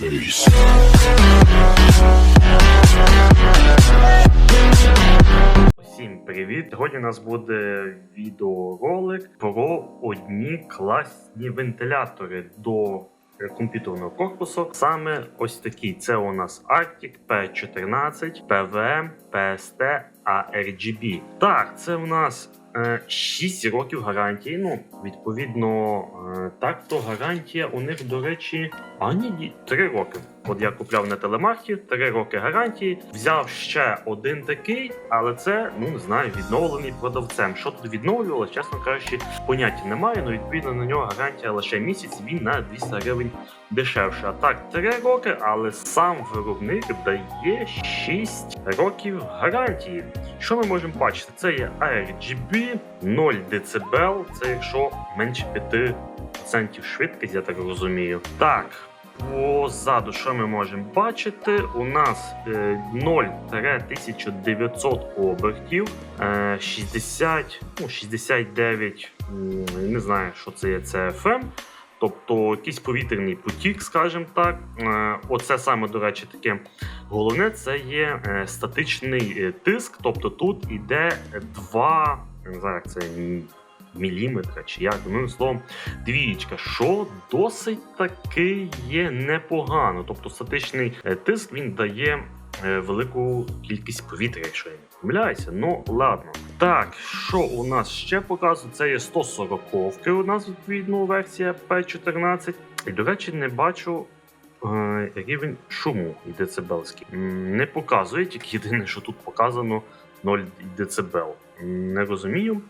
Peace. Усім привіт! Сьогодні у нас буде відеоролик про одні класні вентилятори до е, комп'ютерного корпусу. Саме ось такі. Це у нас Arctic P14, PVM, PST, ARGB. Так, це у нас е, 6 років гарантії. Ну, відповідно, е, так то гарантія у них, до речі, а ні, 3 роки. От я купляв на телемарті, 3 роки гарантії. Взяв ще один такий, але це, ну не знаю, відновлений продавцем. Що тут відновлювалося, чесно кажучи, поняття немає. Ну, відповідно, на нього гарантія лише місяць, він на 200 гривень дешевше. А так, 3 роки, але сам виробник дає 6 років гарантії. Що ми можемо бачити? Це є RGB 0 дБ, це якщо менше 5% швидкість, я так розумію. Так. Позаду, що ми можемо бачити? У нас е, 0-1900 обертів, е, 60, ну, 69, не знаю, що це є, це FM. Тобто якийсь повітряний потік, скажімо так. Е, Оце саме, до речі, таке головне це є е, статичний е, тиск. Тобто тут іде 2, я не знаю, як це міліметра чи як, ну словом, двієчка, що досить таки є непогано. Тобто статичний е, тиск він дає е, велику кількість повітря, якщо я не помиляюся. Ну ладно. Так, що у нас ще показує? Це є 140 у нас відповідно версія P14. І, до речі, не бачу. е, Рівень шуму і децибелський не показує, тільки єдине, що тут показано 0 децибел. Не розумію,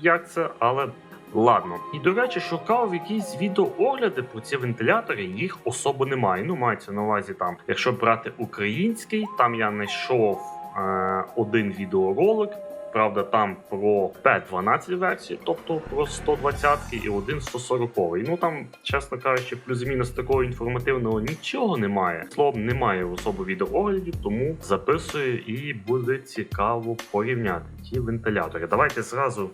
як це, але ладно. І до речі, шукав якісь відеоогляди про ці вентилятори, їх особо немає. Ну, мається на увазі там, якщо брати український, там я знайшов е, один відеоролик. Правда, там про P12 версію, тобто про 120 і один 140. Ну там, чесно кажучи, плюс-мінус такого інформативного нічого немає. Словом, немає особо відеооглядів, тому записую і буде цікаво порівняти ті вентилятори. Давайте зразу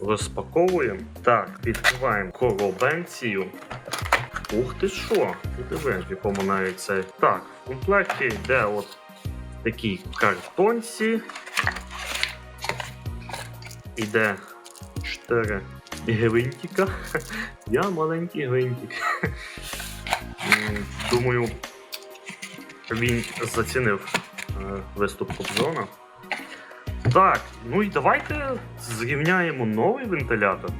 розпаковуємо. Так, відкриваємо коробенцію. Ух ти що? Ти диви, в якому навіть це. Так, в комплекті йде от такі картонці. Іде 4 гвинтика. Я маленький гвинтик. Думаю, він зацінив е, виступ Кобзона. Так, ну і давайте зрівняємо новий вентилятор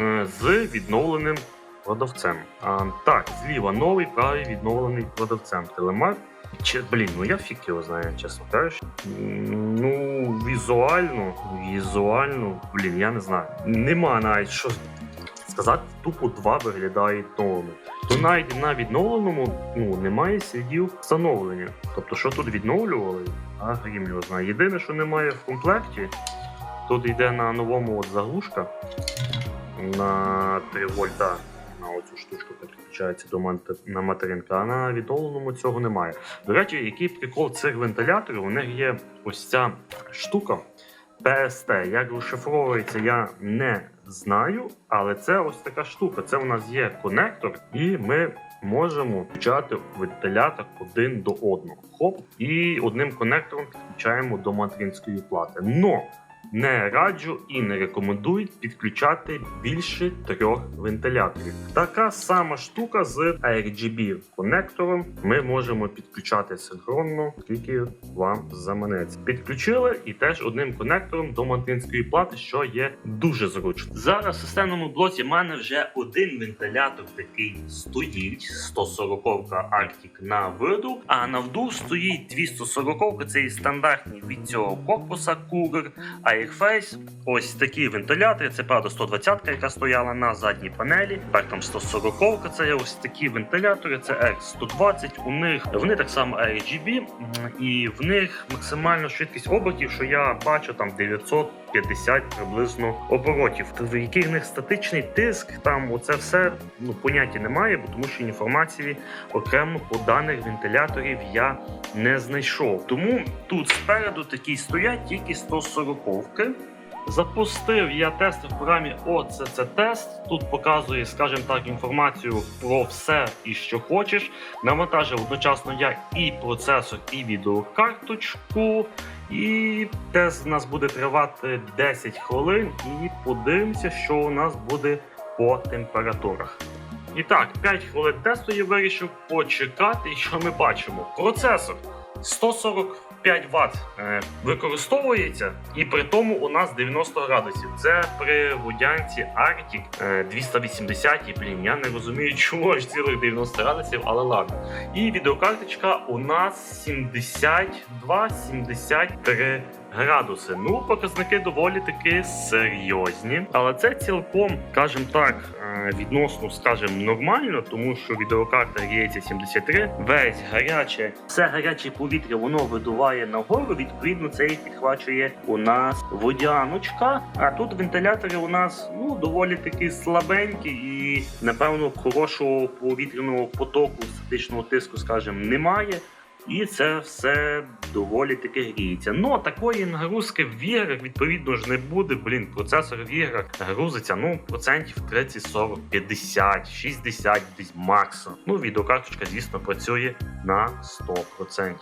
е, з відновленим продавцем. А, так, зліва новий, правий відновлений продавцем. Телемар. Чи, блін, ну я фік його знаю, чесно кажучи. Ну, візуально, візуально, блін, я не знаю. Нема навіть що сказати, тупо два виглядають новими. То навіть на відновленому ну, немає слідів встановлення. Тобто, що тут відновлювали, а грім його знає. Єдине, що немає в комплекті, тут йде на новому от заглушка на 3 вольта. Оцю штучку підключається до на материнка, а на відновленому цього немає. До речі, який прикол цих вентиляторів, у них є ось ця штука PST. Як розшифровується, я не знаю, але це ось така штука. Це у нас є конектор, і ми можемо включати вентилятор один до одного. Хоп, і одним конектором підключаємо до материнської плати. Но не раджу і не рекомендують підключати більше трьох вентиляторів. Така сама штука з RGB конектором. Ми можемо підключати синхронно, скільки вам заманеться. Підключили і теж одним конектором до материнської плати, що є дуже зручно. Зараз в системному блоці в мене вже один вентилятор такий стоїть. 140 Arctic на виду, а на вдув стоїть 240 це і стандартні від цього корпуса Cougar. Airface. Ось такі вентилятори. Це правда 120 ка яка стояла на задній панелі. Тепер там 140 це ось такі вентилятори. Це R120. У них вони так само RGB, і в них максимальна швидкість обертів, що я бачу, там 950 приблизно оборотів. В який в них статичний тиск, там оце все ну поняття немає, бо тому що інформації окремо по даних вентиляторів я не знайшов. Тому тут спереду такі стоять тільки 140-ки. Запустив я тести в програмі OCC тест. Тут показує, скажімо так, інформацію про все і що хочеш. Навантажив одночасно я і процесор, і відеокарточку. І тест у нас буде тривати 10 хвилин. І подивимося, що у нас буде по температурах. І так, 5 хвилин тесту я вирішив почекати. І що ми бачимо? Процесор 145 Вт е, використовується, і при тому у нас 90 градусів. Це при водянці Arctic е, 280. Блін, я не розумію, чому аж цілих 90 градусів, але ладно. І відеокарточка у нас 72-73 градуси. Ну, показники доволі таки серйозні, але це цілком, скажімо так, е, відносно, скажімо, нормально, тому що відеокарта гріється 73, весь гаряче, все гаряче повітря воно видуває нагору. Відповідно, це і підхвачує у нас водяночка. А тут вентилятори у нас ну доволі таки слабенькі і напевно хорошого повітряного потоку статичного тиску, скажімо, немає. І це все доволі таки гріється. Ну такої нагрузки в іграх відповідно ж не буде. Блін, процесор в іграх грузиться ну процентів 30, 40, 50, 60 десь максимум. Ну, відеокарточка, звісно, працює на 100%.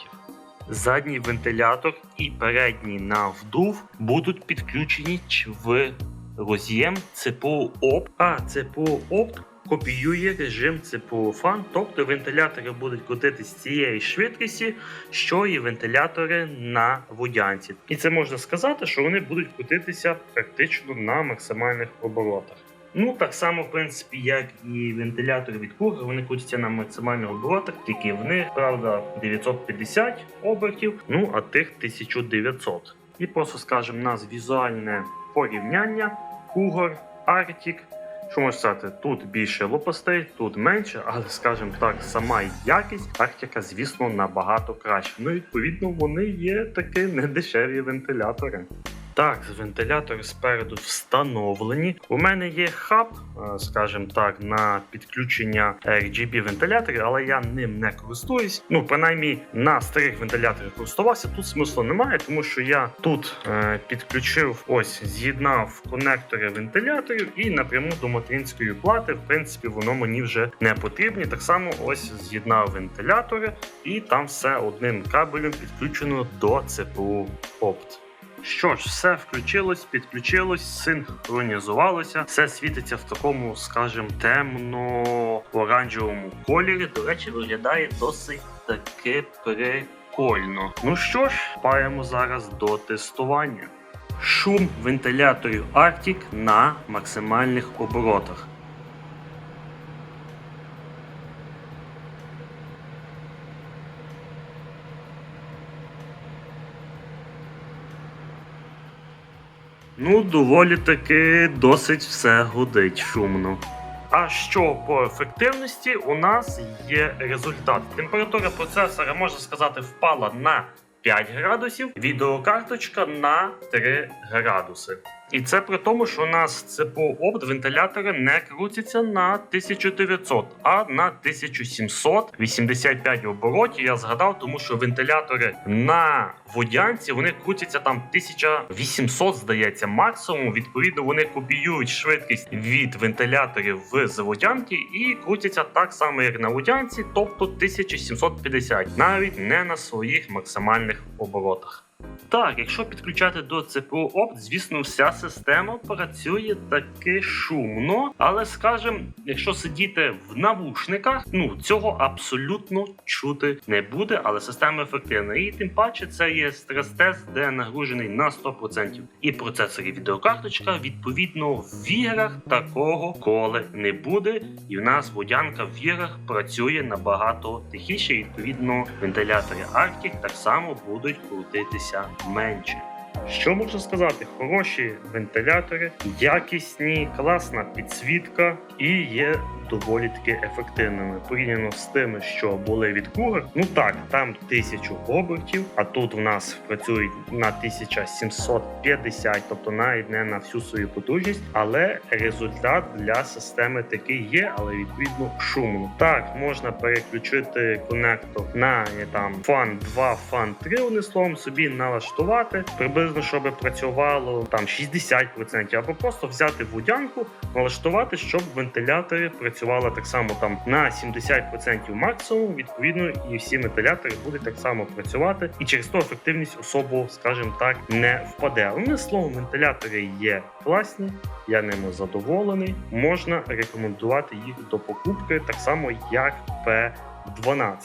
Задній вентилятор і передній на вдув будуть підключені в роз'єм ЦПУ ОП, а ЦПУ ОП копіює режим ЦПУ фан, тобто вентилятори будуть крутитися з цієї швидкості, що і вентилятори на водянці. І це можна сказати, що вони будуть крутитися практично на максимальних оборотах. Ну, так само, в принципі, як і вентилятори від куга, вони крутяться на максимальних оборотах, тільки в них, правда, 950 обертів, ну а тих 1900. І просто скажемо нас візуальне порівняння Cougar, Arctic. Що можна сказати, тут більше лопастей, тут менше, але скажімо так, сама якість тактика, звісно, набагато краще. Ну, відповідно, вони є такі недешеві вентилятори. Так, вентилятори спереду встановлені. У мене є хаб, е, скажімо так, на підключення RGB вентиляторів, але я ним не користуюсь. Ну, принаймні на старих вентиляторах користувався. Тут смислу немає, тому що я тут е, підключив, ось з'єднав конектори вентиляторів і напряму до материнської плати. В принципі, воно мені вже не потрібні. Так само ось з'єднав вентилятори, і там все одним кабелем підключено до ЦПУ Опт. Що ж, все включилось, підключилось, синхронізувалося. Все світиться в такому, скажімо, темно-оранжевому кольорі. До речі, виглядає досить таки прикольно. Ну що ж, паємо зараз до тестування. Шум вентиляторів Arctic на максимальних оборотах. Ну, доволі таки досить все гудить шумно. А що по ефективності у нас є результат. Температура процесора, можна сказати, впала на 5 градусів, відеокарточка на 3 градуси. І це при тому, що у нас ЦПУ опт вентилятори не крутяться на 1900, а на 1785 оборотів. Я згадав, тому що вентилятори на водянці вони крутяться там 1800, здається, максимум. Відповідно, вони копіюють швидкість від вентиляторів в заводянки і крутяться так само, як на водянці, тобто 1750, навіть не на своїх максимальних оборотах. Так, якщо підключати до ЦПУ опт, звісно, вся система працює таки шумно, але скажем, якщо сидіти в навушниках, ну цього абсолютно чути не буде, але система ефективна. І тим паче це є стрес-тест, де нагружений на 100%. І процесор і відеокарточка, відповідно, в іграх такого коли не буде. І в нас водянка в іграх працює набагато тихіше. І, відповідно, вентилятори Arctic так само будуть крутитися менше. Що можна сказати? Хороші вентилятори, якісні, класна підсвітка і є доволі таки ефективними порівняно з тими, що були від Cougar. Ну так, там 1000 обертів, а тут в нас працюють на 1750, тобто навіть не на всю свою потужність, але результат для системи такий є, але відповідно шумно. Так, можна переключити конектор на там фан 2, фан 3, одним словом, собі налаштувати приблизно, щоб працювало там 60%, або просто взяти водянку, налаштувати, щоб вентилятори працювали так само там на 70% максимум. Відповідно, і всі вентилятори будуть так само працювати, і через то ефективність особо, скажімо так, не впаде. Але словом, вентилятори є класні. Я ними задоволений. Можна рекомендувати їх до покупки, так само як P12.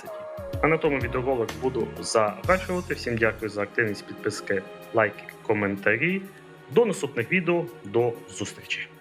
А на тому відеоролик буду завершувати. Всім дякую за активність, підписки, лайки, коментарі. До наступних відео, до зустрічі!